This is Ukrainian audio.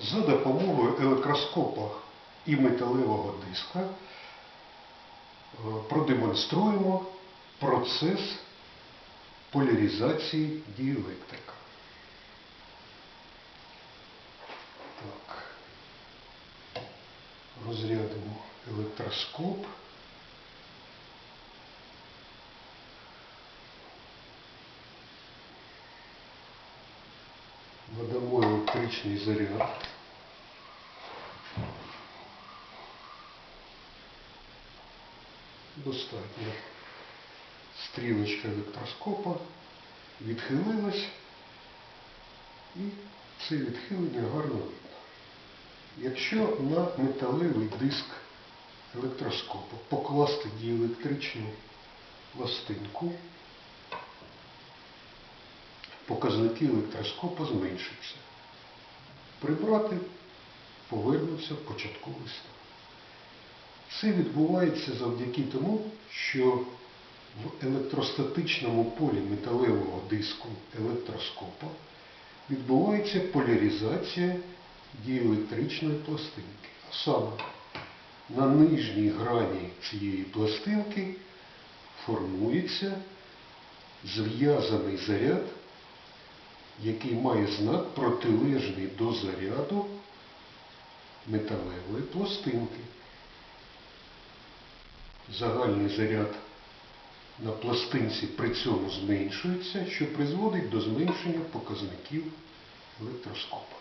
за допомогою електроскопа і металевого диска е, продемонструємо процес поляризації діелектрика. Так. Розрядимо електроскоп. Надамо електричний заряд. Достатньо. Стрілочка електроскопа відхилилась і це відхилення гарно видно. Якщо на металевий диск електроскопу покласти діелектричну пластинку, показники електроскопа зменшаться. Прибрати повернуться в початковий стан. Це відбувається завдяки тому, що в електростатичному полі металевого диску електроскопа відбувається поляризація діелектричної пластинки. А саме на нижній грані цієї пластинки формується зв'язаний заряд, який має знак протилежний до заряду металевої пластинки. Загальний заряд на пластинці при цьому зменшується, що призводить до зменшення показників електроскопа.